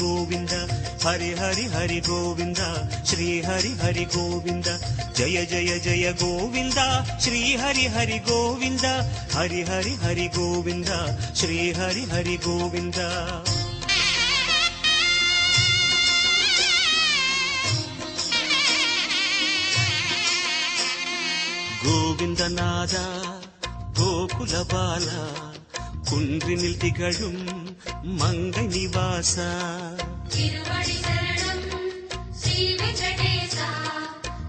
గోవింద హరి హరి హరి గోవింద శ్రీ హరి హరి గోవింద జయ జయ జయ గోవింద శ్రీ హరి హరి గోవింద హరి హరి హరి గోవింద శ్రీ హరి హరి గోవింద. ಗೋವಿಂದನಾದ ಗೋಕುಲ ಬಾಲ ಕುಂಡ್ರಿ ನಿಲ್ತಿಗಳುಂ மங்கை நிவாசா. திருவடி சரணம் ஸ்ரீ வெங்கடேசா.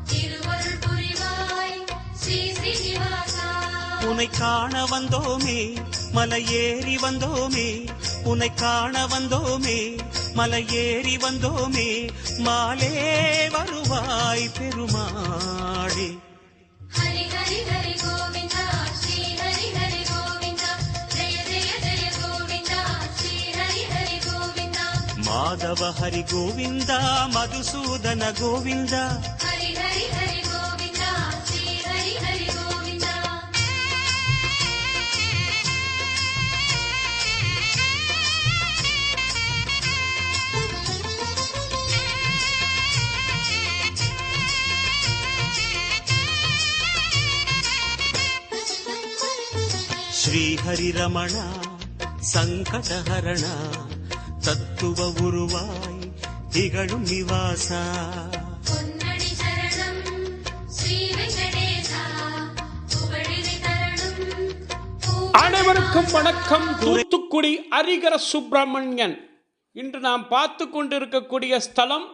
திருவருள் புரிவாய் ஸ்ரீ ஸ்ரீனிவாசா உனை காண வந்தோமே மலையேறி வந்தோமே. உனை காண வந்தோமே மலையேறி வந்தோமே. மாலே வருவாய் பெருமாளே. கோவிந்தா மாதவ ஹரி கோவிந்தா மதுசூதன கோவிந்தா ஹரி தத்துவ உருவாய் திகழும் நிவாசா. பொன்னடி சரணம் ஸ்ரீ வெங்கடேசா. புகழினை தரணும் பூ அனைவருக்கும் வணக்கம். தூத்துக்குடி அரிகர சுப்பிரமணியன். இன்று நாம் பார்த்து கொண்டிருக்கக்கூடிய ஸ்தலம்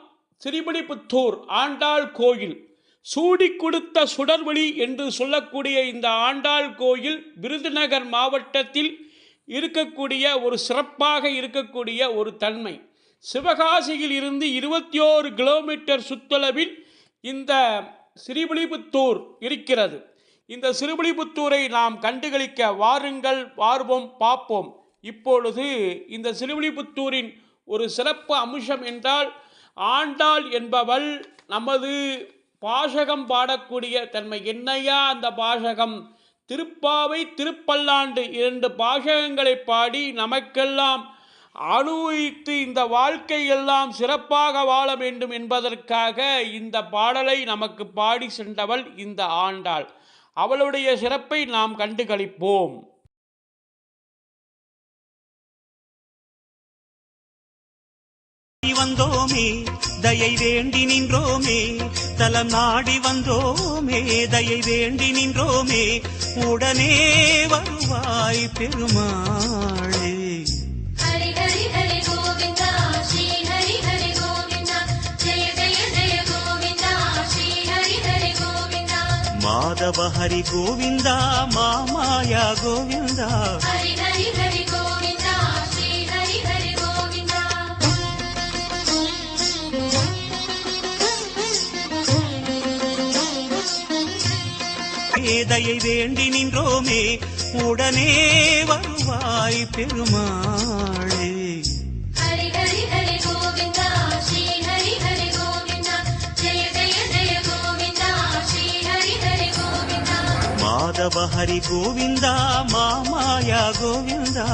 சிறுபடிபுத்தூர் ஆண்டாள் கோயில். சூடி கொடுத்த சுடர்வழி என்று சொல்லக்கூடிய இந்த ஆண்டாள் கோயில் விருதுநகர் மாவட்டத்தில் இருக்கக்கூடிய ஒரு சிறப்பாக இருக்கக்கூடிய ஒரு தன்மை. சிவகாசியில் இருந்து இருபத்தி ஓரு கிலோமீட்டர் சுற்றளவில் இந்த சிறுவிழிபுத்தூர் இருக்கிறது. இந்த சிறுவிழிபுத்தூரை நாம் கண்டுகளிக்க வாருங்கள் வார்வோம் பார்ப்போம். இப்பொழுது இந்த சிறுவிழிபுத்தூரின் ஒரு சிறப்பு அம்சம் என்றால் ஆண்டாள் என்பவள் நமது பாஷகம் பாடக்கூடிய தன்மை. என்னையா அந்த பாஷகம் திருப்பாவை திருப்பல்லாண்டு இரண்டு பாசகங்களை பாடி நமக்கெல்லாம் அனுபவித்து இந்த வாழ்க்கை எல்லாம் சிறப்பாக வாழ வேண்டும் என்பதற்காக இந்த பாடலை நமக்கு பாடி சென்றவள் இந்த ஆண்டாள். அவளுடைய சிறப்பை நாம் கண்டு களிப்போம் வந்தோமே தயை வேண்டி நின்றோமே தலம் நாடி வந்தோமே தயை வேண்டி நின்றோமே உடனே வருவாய் பெருமாளே. மாதவ ஹரி கோவிந்தா மாமாயா கோவிந்தா. ஹரி ஹரி ஹரி கோவிந்தா தயை வேண்டி நின்றோமே உடனே வருவாய் பெருமாளே ஹரி ஹரி ஹரி கோவிந்தா ஸ்ரீ ஹரி ஹரி கோவிந்தா ஜெய ஜெய ஜெய கோவிந்தா ஸ்ரீ ஹரி ஹரி கோவிந்தா மாதவ ஹரி கோவிந்தா மாமாயா கோவிந்தா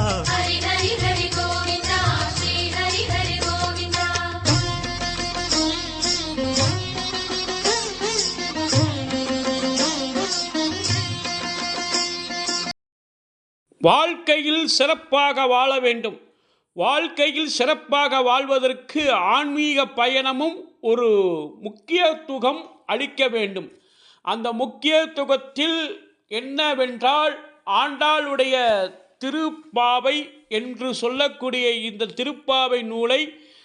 வாழ்க்கையில் சிறப்பாக வாழ வேண்டும். வாழ்க்கையில் சிறப்பாக வாழ்வதற்கு ஆன்மீக பயணமும் ஒரு முக்கியத்துவம் அளிக்க வேண்டும். அந்த முக்கியத்துவத்தில் என்னவென்றால் ஆண்டாளுடைய திருப்பாவை என்று சொல்லக்கூடிய இந்த திருப்பாவை நூலை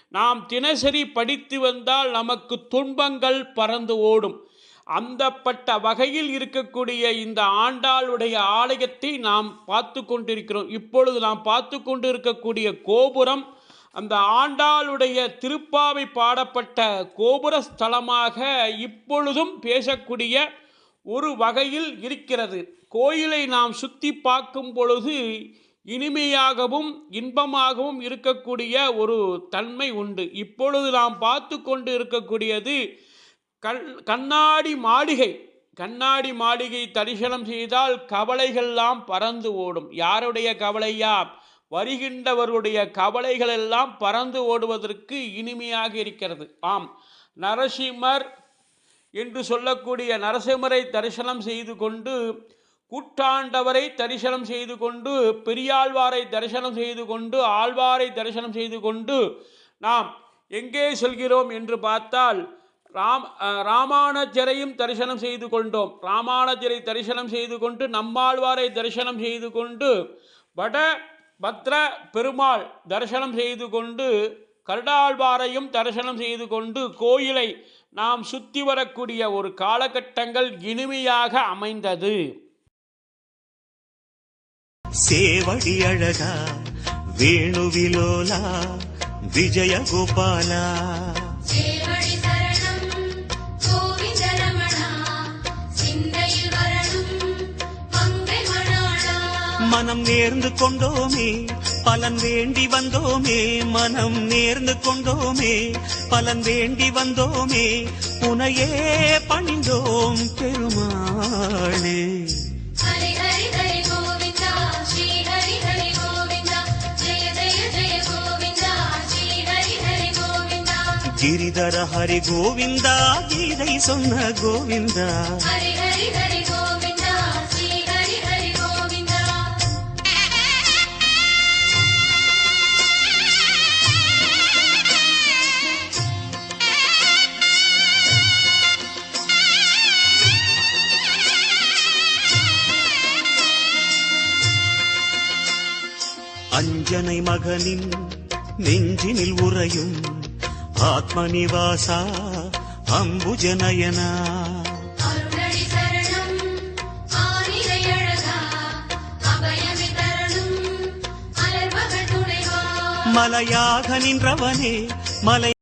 நாம் தினசரி படித்து வந்தால் நமக்கு துன்பங்கள் பறந்து ஓடும். அந்தப்பட்ட வகையில் இருக்கக்கூடிய இந்த ஆண்டாளுடைய ஆலயத்தை நாம் பார்த்து கொண்டிருக்கிறோம். இப்பொழுது நாம் பார்த்து கொண்டிருக்கக்கூடிய கோபுரம் அந்த ஆண்டாளுடைய திருப்பாவை பாடப்பட்ட கோபுர ஸ்தலமாக இப்பொழுதும் பேசக்கூடிய ஒரு வகையில் இருக்கிறது. கோயிலை நாம் சுற்றி பார்க்கும் பொழுது இனிமையாகவும் இன்பமாகவும் இருக்கக்கூடிய ஒரு தன்மை உண்டு. இப்பொழுது நாம் பார்த்து கொண்டு இருக்கக்கூடியது கண் கண்ணாடி மாளிகை கண்ணாடி மாளிகை தரிசனம் செய்தால் கவலைகள்லாம் பறந்து ஓடும். யாருடைய கவலையா? வருகின்றவருடைய கவலைகள் எல்லாம் பறந்து ஓடுவதற்கு இனிமையாக இருக்கிறது. ஆம் நரசிம்மர் என்று சொல்லக்கூடிய நரசிம்மரை தரிசனம் செய்து கொண்டு கூட்டாண்டவரை தரிசனம் செய்து கொண்டு பெரியாழ்வாரை தரிசனம் செய்து கொண்டு ஆழ்வாரை தரிசனம் செய்து கொண்டு நாம் எங்கே செல்கிறோம் என்று பார்த்தால் ராம் அஹ், ராமானுஜரையும் தரிசனம் செய்து கொண்டோம். ராமானுஜரை தரிசனம் செய்து கொண்டு நம்மாழ்வாரை தரிசனம் செய்து கொண்டு வட பத்ர பெருமாள் தரிசனம் செய்து கொண்டு கருடாழ்வாரையும் தரிசனம் செய்து கொண்டு கோயிலை நாம் சுற்றி வரக்கூடிய ஒரு காலகட்டங்கள் இனிமையாக அமைந்தது. சேவடி அழகா வேணுவிலோலா விஜயகோபாலா. மனம் நேர்ந்து கொண்டோமே பலன் வேண்டி வந்தோமே மனம் நேர்ந்து கொண்டோமே பலன் வேண்டி வந்தோமே உனையே பணிந்தோம் பெருமாளே. கிரிதர ஹரி கோவிந்தா கீதை சொன்ன கோவிந்தா. அஞ்சனை மகனின் நெஞ்சினில் உறையும் அம்புஜனயனா தரணும் அலர்மகள் துணைவா. மலையாக நின்றவனே மலை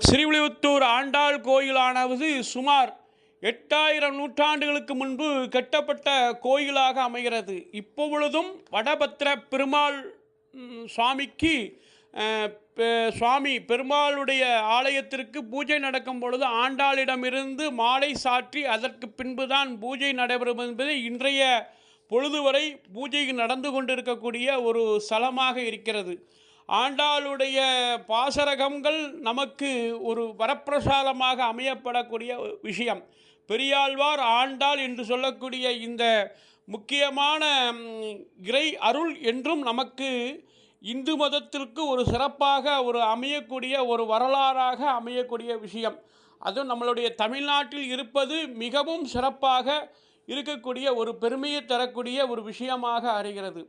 ஸ்ரீவில்லிபுத்தூர் ஆண்டாள் கோயிலானது சுமார் எட்டாயிரம் நூற்றாண்டுகளுக்கு முன்பு கட்டப்பட்ட கோயிலாக அமைகிறது. இப்பொழுதும் வடபத்திர பெருமாள் சுவாமிக்கு சுவாமி பெருமாளுடைய ஆலயத்திற்கு பூஜை நடக்கும் பொழுது ஆண்டாளிடமிருந்து மாலை சாற்றி அதற்கு பின்புதான் பூஜை நடைபெறும் என்பது இன்றைய பொழுது வரை பூஜை நடந்து கொண்டிருக்கக்கூடிய ஒரு ஸ்தலமாக இருக்கிறது. ஆண்டாளுடைய பாசரகங்கள் நமக்கு ஒரு வரப்பிரசாதமாக அமையப்படக்கூடிய விஷயம். பெரியாழ்வார் ஆண்டாள் என்று சொல்லக்கூடிய இந்த முக்கியமான இறை அருள் என்றும் நமக்கு இந்து மதத்திற்கு ஒரு சிறப்பாக ஒரு அமையக்கூடிய ஒரு வரலாறாக அமையக்கூடிய விஷயம். அதுவும் நம்மளுடைய தமிழ்நாட்டில் இருப்பது மிகவும் சிறப்பாக இருக்கக்கூடிய ஒரு பெருமையை தரக்கூடிய ஒரு விஷயமாக அறிகிறது.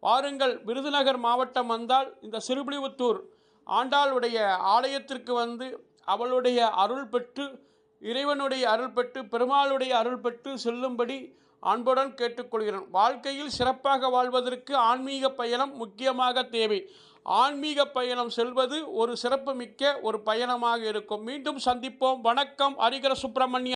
வாருங்கள் விருதுநகர் மாவட்டம் வந்தால் இந்த சிறுபிலிபுத்தூர் ஆண்டாளுடைய ஆலயத்திற்கு வந்து அவளுடைய அருள் பெற்று இறைவனுடைய அருள் பெற்று பெருமாளுடைய அருள் பெற்று செல்லும்படி அன்புடன் கேட்டுக்கொள்கிறேன். வாழ்க்கையில் சிறப்பாக வாழ்வதற்கு ஆன்மீக பயணம் முக்கியமாக தேவை. ஆன்மீக பயணம் செல்வது ஒரு சிறப்பு மிக்க ஒரு பயணமாக இருக்கும். மீண்டும் சந்திப்போம். வணக்கம். அரிகர சுப்பிரமணிய